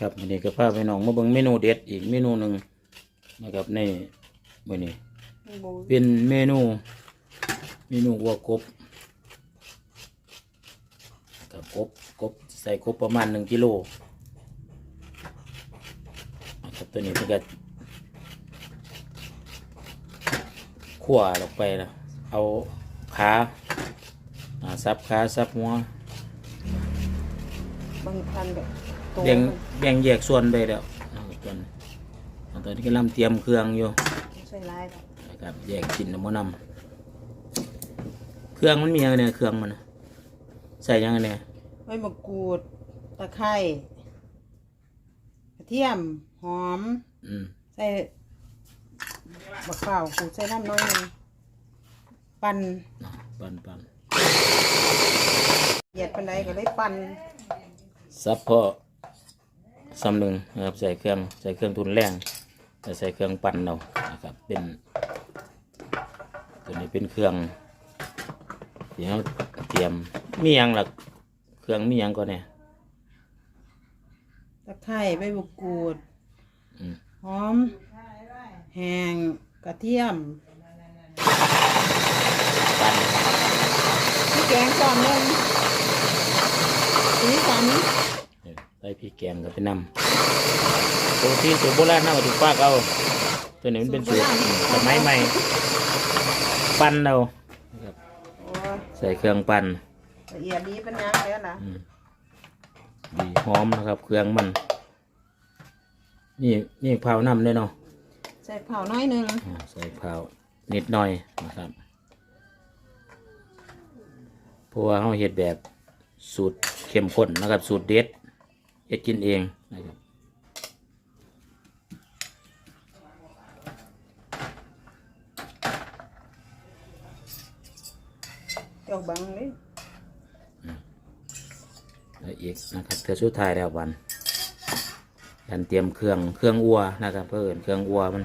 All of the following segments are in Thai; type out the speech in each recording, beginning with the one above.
ครับวันนี้ก็พาไปน้องมาเบิ่งเมนูเด็ดอีกเมนูหนึ่งนะครับในวันนี้บูเป็นเมนูเมนูวัวกบกับกบกบใส่กบประมาณหนึ่งกิโลนะครับตัวนี้เพื่อก็ขั่วลงไปนะเอาขาอ่าซับขาซับหัวบางพันแบบ โตแบ่งแบ่งแยกส่วนไปแล้วนะครับตอนตอนนี้กำลังเตรียมเครื่องอยู่ใส่ลายดอกนะครับแยกกินน้ำมันนำเครื่องมันมีอะไรเนี่ยเครื่องมันน่ะใส่ยังไงเนี่ยใบมะกรูดตะไคร้กระเทียมหอม อืมใส่บักเปล่าวขูดใส่น้ำน้อยหนึงปั่นอะปั่นปั่นเหยียดปันไดก็เลยปั่นซับพอ สำหนึ่งนะครับใส่เครื่องใส่เครื่องทุนแรงแล้วใส่เครื่องปั่นเรานะครับเป็นตัวนี้เป็นเครื่องที่เราเตรียมมีหยังหลักเครื่องมีหยังก่อนเนี่ยตะไคร้ใบมะกรูดอืมหอมแห้งกระเทียมปั่นพี่แกงก่อนหนึงสีสัน ใส่พริกแกงก็ไปนำตัวที่ตัวโบราณน่าถูกปากเอา ตัวนี้มันเป็นสูตรอืมสมัยใหม่ ปั่นเอานะครับโอ้ยใส่เครื่องปั่นละเอียดดีเป็นยังแล้วนะอืมดีหอมนะครับ เครื่องมัน นี่นี่เผาน้ำด้วยเนาะใส่เผาน้อยหนึงอ่าใส่เผานิดหน่อยนะครับเพราะว่าเราเห็ดแบบสูตรเข้มข้นนะครับ สูตรเด็ด เฮ็ดกินเองนะครับเจ้าบังเลยแล้วอีกนะครับเธอสุดท้ายแล้ววันการเตรียมเครื่องเครื่องอัวนะครับเพื่อเอินเครื่องอัวมัน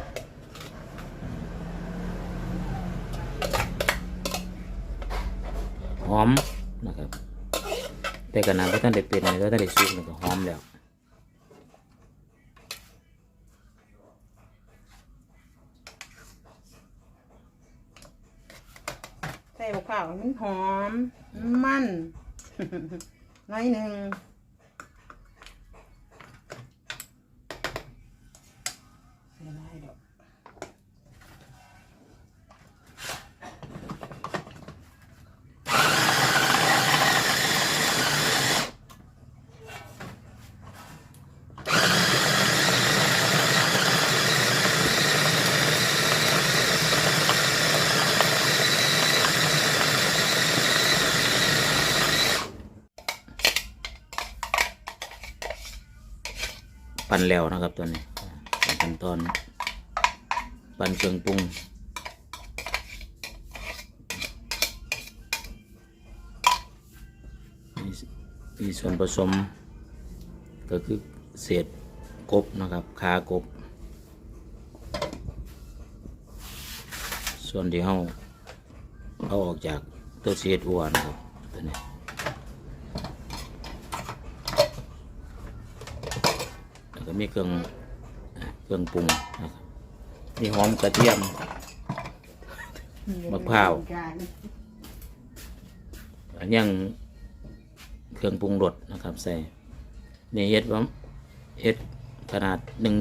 หอมนะครับ แต่ขนาดว่าท่านได้เป็นแล้วท่านได้สุกก็หอมแล้วใส่บุกข้าวมันหอมมันน้อยหนึ่ง นแล้วนะครับตัวนี้ขั้นตอนปั่นเครื่องปรุงมีส่วนผสม ก็คือเศษกบนะครับขากบ ส่วนที่เราเอาออกจากตัวเศษอัวนะครับตัวนี้ แล้ว ก็มีเครื่องอ่าเครื่องปรุงนะครับมีหอมกระเทียมมะพร้าวอันยังเครื่องปรุงรสนะครับใส่นี่เฮ็ดว่าเฮ็ดขนาดหนึ่ง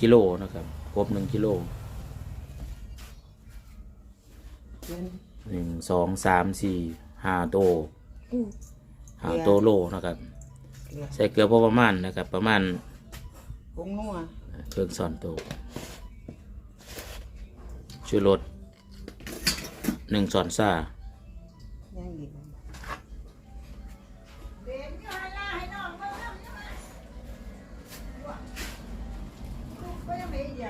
กิโลนะครับครบหนึ่งกิโลหนึ่งสองสามสี่ห้าโตห้าโตโลนะครับ ใส่เกลือพอประมาณนะครับ ประมาณ ผงนัวเครื่องสอนโตชูรสหนึ่งสอนซ่ายังอีกย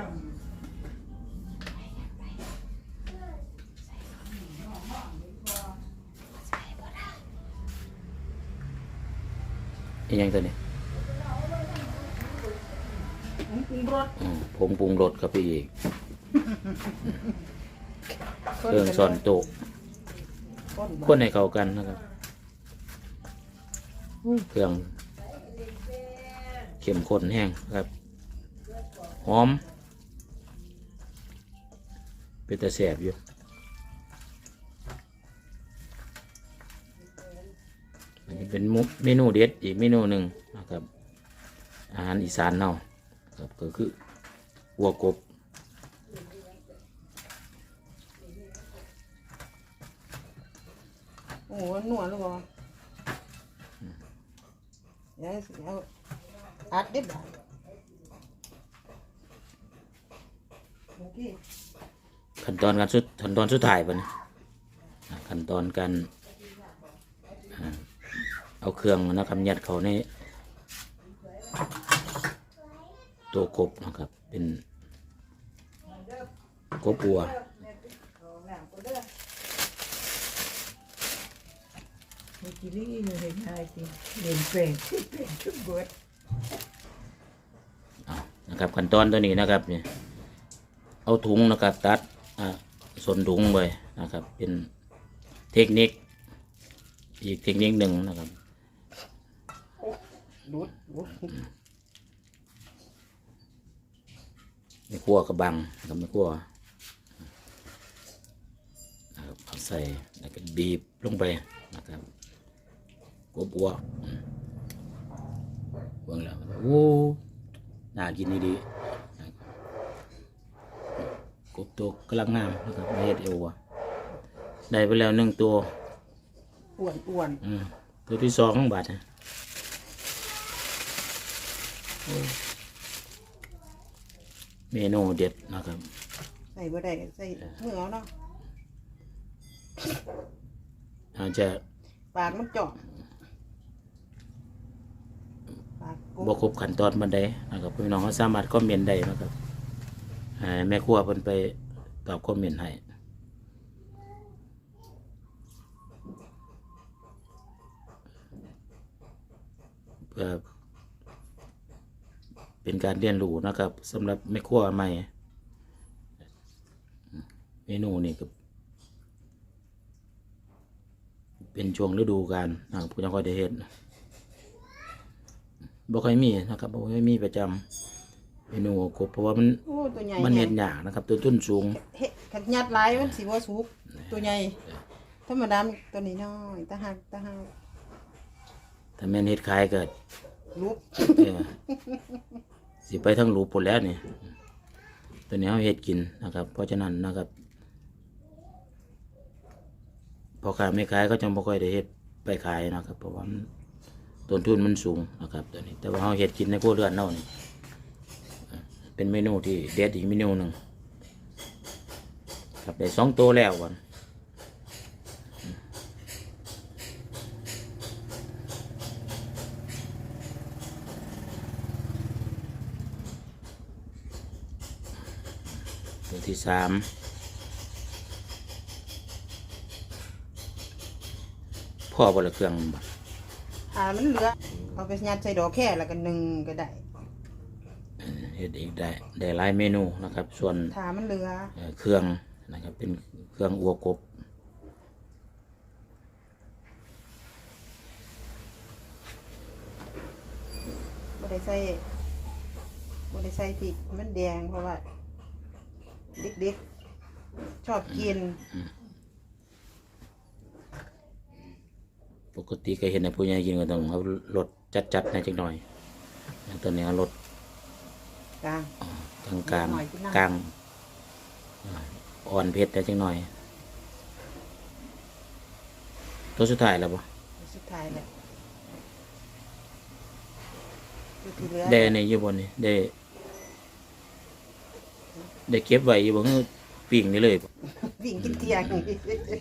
อีกอย่างตัวนี้ผง ปรุงรสอืมผงปรุงรสเข้าไปอีก เครื่องสอนโตะข้นคนให้เข้ากันนะครับ เครื่องเข้มข้นแห้งครับ หอม เป็นตะแสบอยู่ อันนี้เป็นมุกเมนูเด็ดอีกเมนูหนึ่งนะครับ อาหารอีสานเนา ครับก็คือวัวกบโอ้โหหนวดหรือเปล่าเดี๋ยวสิเอาอัดเด็ดบ่โอเคขั้นตอนการสุดขั้นตอนสุดท้ายปะเนี่ยอ่าขั้นตอนการอ่าเอาเครื่องนะครับยัดเขาใน ตัวกบนะครับ เป็นกบอัวเมื่อกี้นี่อยู่ในไทยสิเรียนเปล่งเปล่งชุดเบิดเอานะครับขั้นตอนตัวนี้นะครับเนี่ยเอาถุงนะครับตัดอ่าส่วนถุงไปนะครับ เป็นเทคนิค อีกเทคนิคหนึ่งนะครับ ดูดดูด ไม่คั่วกระบังนะครับไม่คั่วนะครับเอาใส่แล้วก็บีบลงไปนะครับกบอัวอืมเบิ่งแล้วโอ้น่ากินดีๆนะครับกบตัวกำลังงามนะครับไม่เห็ดเอวอะได้ไปแล้วหนึ่งตัวอ้วนอ้วนอืมตัวที่สองบาทนะโอ้ เมนูเด็ดนะครับ ใส่บ่ได้ใส่มือเอาเนาะอาจจะปากมันเจาะปากกบบครบขั้นตอนบันไดนะครับพี่น้องเขาสามารถคอมเมนต์ได้นะครับให้แม่ครัวเพิ่นไปตอบคอมเมนต์ให้เพื่อ เป็นการเรียนรู้นะครับสำหรับแม่ครัวใหม่เมนูนี่ก็เป็นช่วงฤดูกาลนะครับผู้ยังค่อยได้เห็นบ่ค่อยมีนะครับบ่ค่อยมีประจำเมนูกบเพราะว่ามันโอ้ตัวใหญ่มันแฮะเห็ดยากนะครับ ตัวต้นสูงเฮ็ดขัดยัดหลายมันสิบ่สุกตัวใหญ่ธรรมดามันตัวนี้น้อยตาหักตาหักถ้าแม่นเฮ็ดขายก็ลุก เอ่อ สิไปทั้งรูปหมดแล้วนี่ตัวนี้เฮาเฮ็ดกินนะครับ เพราะฉะนั้นนะครับพอขายไม่ขายก็จังบ่ค่อยได้เฮ็ดไปขายนะครับ เพราะว่าต้นทุนมันสูงนะครับตัวนี้ แต่ว่าเฮาเฮ็ดกินในครัวเรือนเนานี่เป็นเมนูที่เด็ดอีกเมนูหนึ่งครับได้สองตัวแล้ววัน ตัวที่สามพ่อบละเครื่องบ่หามันเหลือเอาไปยัดใส่ดอกแค่แล้วก็นึ่งก็ได้เฮ็ดอีกได้ได้หลายเมนูนะครับ ส่วนถ้ามันเหลือเอ่อเครื่องนะครับ เป็นเครื่องอัวกบบ่ได้ใส่บ่ได้ใส่พริกมันแดงเพราะว่า เด็กๆ ชอบกิน ปกติก็เห็นในผู้ใหญ่กินก็ต้องเอารสจัดๆในจักหน่อยอย่างตัวนี้เอารสกลางกลางกลางหน่อยกินน้ำกลางอ่าอ่อนเผ็ดได้จักหน่อย ตัวสุดท้ายแล้วบ่สุดท้ายแหละตัวที่เหลือได้ในอยู่บนนี่ได้ ได้เก็บไว้อยู่บ่คือปิ่งนี่เลยบ่วิ่งกินเที่ยง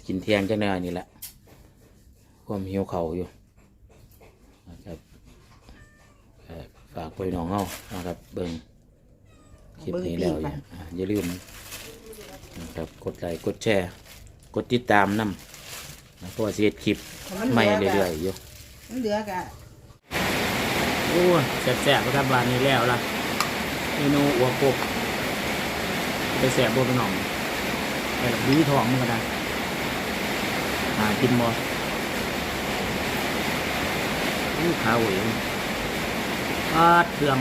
กินเที่ยงจังไดนี่แหละความหิวเขาวอยู่นะครับเอ่อฝากพี่น้องเฮานะครับ เบิ่งคลิปนี้แล้วอย่าอ่าอย่าลืมนะครับกดไลค์กดแชร์ กดติดตามนํนะเพราะว่าสิเฮ็ดคลิปใหม่เรื่อยๆอยู่ มันเหลือกะโอ้แซ่บๆครับบ้านนี้แล้วล่ะเมนูอัวกบ ไปแซ่บบ่พี่น้องแต่ละดีทองมันก็ได้หากินบ่อู้ขาวเองปาดเครื่อง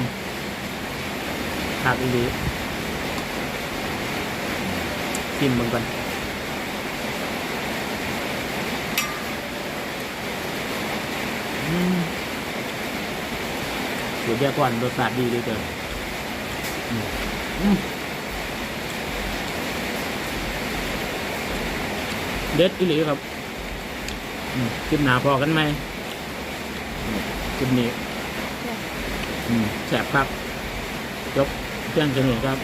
หักอีหลีชิมมันก่อนเดี๋ยวแยกก่อนรสชาติดีเลยเกินอืมอืม เด็ดอีหลีครับคลิปหนาพอกันไหมอืมคลิปนี้แสบครับยกเครื่องจะหนึ่งครับ